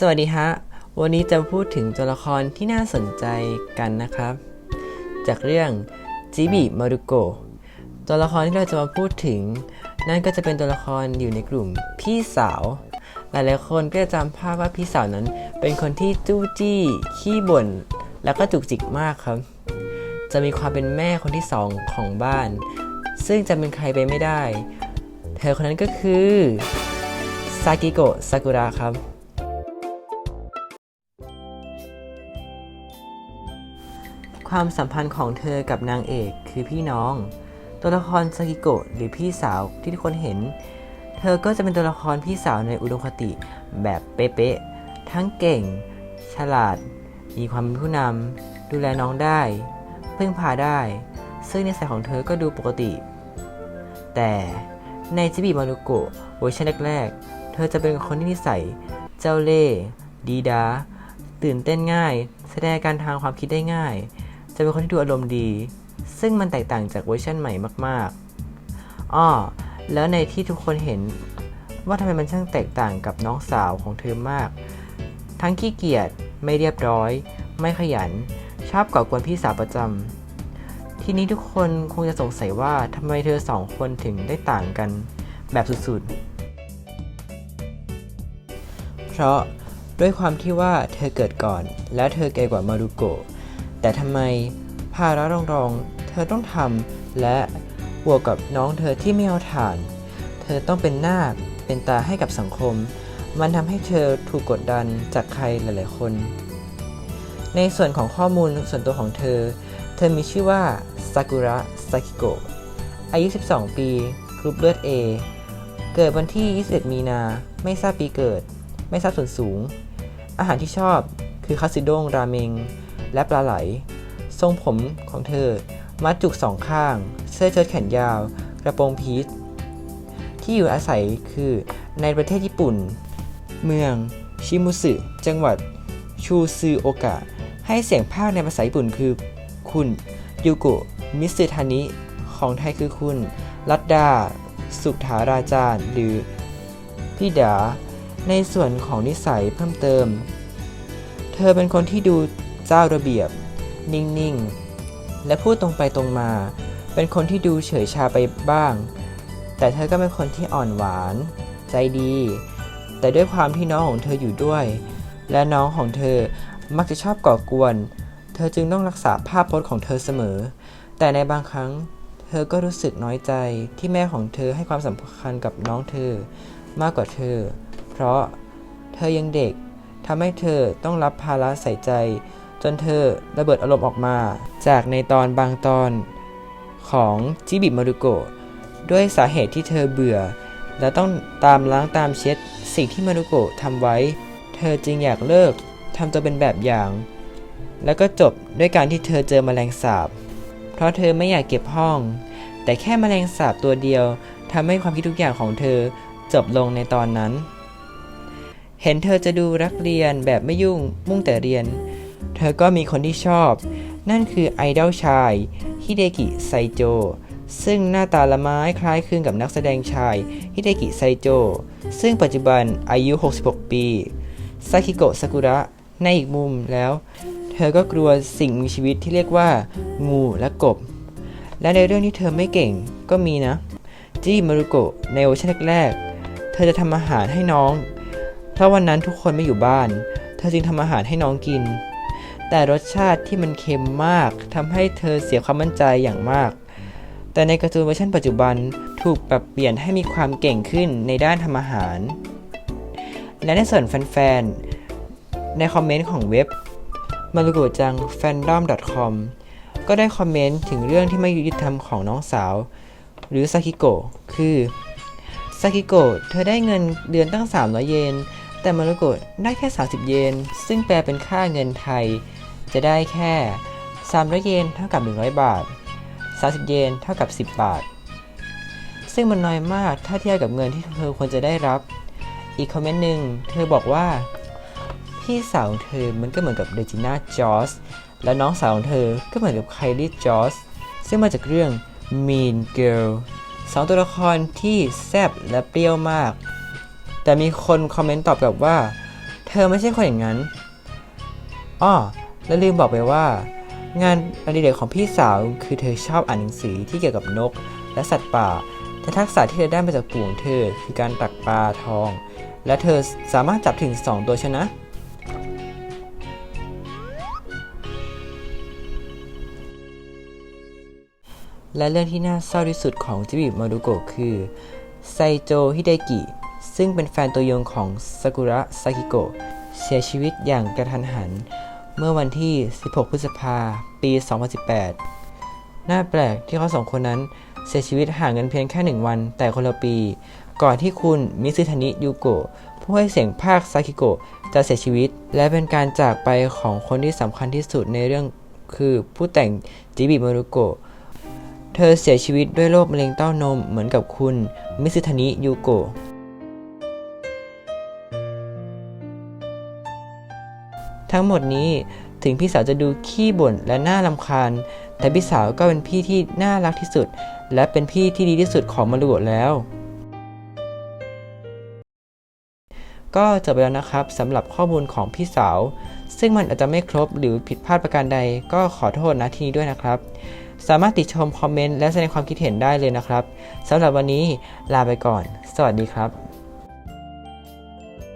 สวัสดีฮะ วันนี้จะพูดถึงตัวละครที่น่าสนใจกันนะครับ จากเรื่องจิบิมารุโกะตัวละครที่เราจะมาพูดถึง นั่นก็จะเป็นตัวละครอยู่ในกลุ่มพี่สาว หลายๆคนก็จะจำภาพว่าพี่สาวนั้น เป็นคนที่จู้จี้ขี้บ่น แล้วก็จุกจิกมากครับ จะมีความเป็นแม่คนที่สองของบ้าน ซึ่งจะเป็นใครไปไม่ได้ เธอคนนั้นก็คือซากิโกะซากุระครับ ความสัมพันธ์ของเธอกับนางเอกคือพี่น้อง ตัวละครซากิโกะหรือพี่สาวที่ทุกคนเห็น เธอก็จะเป็นตัวละครพี่สาวในอุดมคติแบบเป๊ะๆทั้งเก่ง ฉลาด มีความเป็นผู้นำดูแลน้องได้ พึ่งพาได้ ซึ่งนิสัยของเธอก็ดูปกติ แต่ในจิบิมารุโกะเวอร์ชันแรกๆ เธอจะเป็นคนที่นิสัย เจ้าเล่ห์ดีดา ตื่นเต้นง่าย แสดงการทางความคิดได้ง่าย จะเป็นคนที่ดูอารมณ์ดี ซึ่งมันแตกต่างจากเวอร์ชันใหม่มากๆอ้อแล้วในที่ทุกคนเห็นว่าทำไมมันช่างแตกต่างกับน้องสาวของเธอมาก ทั้งขี้เกียจไม่เรียบร้อย ไม่ขยัน ชอบก่อกวนพี่สาวประจำทีนี้ทุกคนคงจะสงสัยว่าทำไมเธอสองคนถึงได้ต่างกันแบบสุดๆ เพราะด้วยความที่ว่าเธอเกิดก่อน แล้วเธอแก่กว่ามารุโกะ แต่ทำไมภาระรองๆ เธอต้องทำและบวกกับน้องเธอที่ไม่เอาฐาน เธอต้องเป็นหน้าเป็นตาให้กับสังคม มันทำให้เธอถูกกดดันจากใครหลายๆคน ในส่วนของข้อมูลส่วนตัวของเธอ เธอมีชื่อว่าซากุระซากิโกะอายุ 12 ปี กรุ๊ปเลือด A เกิดวันที่ 21 มีนา ไม่ทราบปีเกิด ไม่ทราบส่วนสูง อาหารที่ชอบคือคัตสึด้งราเมง และปลาไหล ทรงผมของเธอ มัดจุกสองข้าง เสื้อเชิ้ตแขนยาว กระโปรงพีชที่อยู่อาศัยคือในประเทศญี่ปุ่น เมือง ชิมุสึ จังหวัด ชูซืโอกะ ให้เสียงภาคในภาษาญี่ปุ่นคือ คุณ ยูกะมิสึทานิ ของไทยคือคุณ รัตดา สุขถาราจารย์ หรือพี่ดา ในส่วนของนิสัยเพิ่มเติม เธอเป็นคนที่ดู เจ้าระเบียบ นิ่งๆ และพูดตรงไปตรงมา เป็นคนที่ดูเฉยชาไปบ้าง แต่เธอก็เป็นคนที่อ่อนหวาน ใจดี แต่ด้วยความที่น้องของเธออยู่ด้วย และน้องของเธอมักจะชอบก่อกวน เธอจึงต้องรักษาภาพพจน์ของเธอเสมอ แต่ในบางครั้งเธอก็รู้สึกน้อยใจที่แม่ของเธอให้ความสำคัญกับน้องเธอ มากกว่าเธอ เพราะเธอยังเด็กทำให้เธอต้องรับภาระใส่ใจ จนเธอระเบิดอารมณ์ออกมา จากในตอนบางตอนของจิบิมารุโกะด้วยสาเหตุที่เธอเบื่อ และต้องตามล้างตามเช็ด สิ่งที่มารุโกะทำไว้ เธอจึงอยากเลิกทำตัวเป็นแบบอย่าง แล้วก็จบด้วยการที่เธอเจอแมลงสาบ เพราะเธอไม่อยากเก็บห้อง แต่แค่แมลงสาบตัวเดียวทำให้ความคิดทุกอย่างของเธอจบลงในตอนนั้น เห็นเธอจะดูรักเรียนแบบไม่ยุ่งมุ่งแต่เรียน เธอก็มีคนที่ชอบ นั่นคือไอดอลชายฮิเดกิไซโจ ซึ่งหน้าตาละไม้คล้ายคลึงกับนักแสดงชายฮิเดกิไซโจ ซึ่งปัจจุบันอายุ 66 ปีซากิโกะซากุระในอีกมุมแล้ว เธอก็กลัวสิ่งมีชีวิตที่เรียกว่า งูและกบ และในเรื่องที่เธอไม่เก่งก็มีนะจิมารุโกะในเวอร์ชันแรกๆเธอจะทำอาหารให้น้อง เพราะวันนั้นทุกคนไม่อยู่บ้าน เธอจึงทำอาหารให้น้องกิน แต่รสชาติที่มันเค็มมากทำให้เธอเสียความมั่นใจอย่างมาก แต่ในการ์ตูนเวอร์ชันปัจจุบันถูกปรับเปลี่ยนให้มีความเก่งขึ้นในด้านทำอาหาร และในส่วนแฟนๆ ในคอมเมนต์ของเว็บมารุโกจัง fandom.com ก็ได้คอมเมนต์ถึงเรื่องที่ไม่ยุติธรรมของน้องสาว หรือซากิโกะคือซากิโกะเธอได้เงินเดือนตั้ง 300 เยน แต่มารุโกะได้แค่ 30 เยน ซึ่งแปลเป็นค่าเงินไทย จะได้แค่ 300 เยนเท่ากับ 100 บาท 30 เยนเท่ากับ 10 บาท ซึ่งมันน้อยมากถ้าเทียบกับเงินที่เธอควรจะได้รับ อีกคอมเมนต์หนึ่งเธอบอกว่า พี่สาวของเธอมันก็เหมือนกับเดจิน่าจอสและน้องสาวของเธอก็เหมือนกับไคลี่จอสซึ่งมาจากเรื่อง Mean Girl สองตัวละครที่แซ่บและเปรี้ยวมาก แต่มีคนคอมเมนต์ตอบกลับว่า เธอไม่ใช่คนอย่างนั้น อ้อ แล้วลืมบอกไปว่า งานอดิเรกของพี่สาวคือเธอชอบอ่านหนังสือที่เกี่ยวกับนก และสัตว์ป่าแต่ทักษะที่เธอได้มาจากปู่ของเธอคือการตักปลาทอง และเธอสามารถจับถึง 2 ตัวชนะ และเรื่องที่น่าเศร้าที่สุดของจิบิมารุโกะคือไซโจฮิเดกิ ซึ่งเป็นแฟนตัวยงของซากุระซากิโกะเสียชีวิตอย่างกระทันหัน เมื่อวันที่ 16 พฤษภาปี 2018 น่าแปลกที่เขาสองคนนั้นเสียชีวิตห่างกันเพียงแค่หนึ่งวัน แต่คนละปี ก่อนที่คุณมิซึทานิยูโกะผู้ให้เสียงภาคซากิโกะจะเสียชีวิต และเป็นการจากไปของคนที่สำคัญที่สุดในเรื่องคือผู้แต่งจิบิมารุโกะเธอเสียชีวิตด้วยโรคมะเร็งเต้านมเหมือนกับคุณมิซึทานิยูโกะ ทั้งหมดนี้ถึงพี่สาวจะดูขี้บ่นและน่ารำคาญ แต่พี่สาวก็เป็นพี่ที่น่ารักที่สุด และเป็นพี่ที่ดีที่สุดของมารุโกะแล้ว ก็จบไปแล้วนะครับสำหรับข้อมูลของพี่สาว ซึ่งมันอาจจะไม่ครบหรือผิดพลาดประการใดก็ขอโทษนะทีนี้ด้วยนะครับ สามารถติดชมคอมเมนต์และแสดงความคิดเห็นได้เลยนะครับสำหรับวันนี้ลาไปก่อน สวัสดีครับ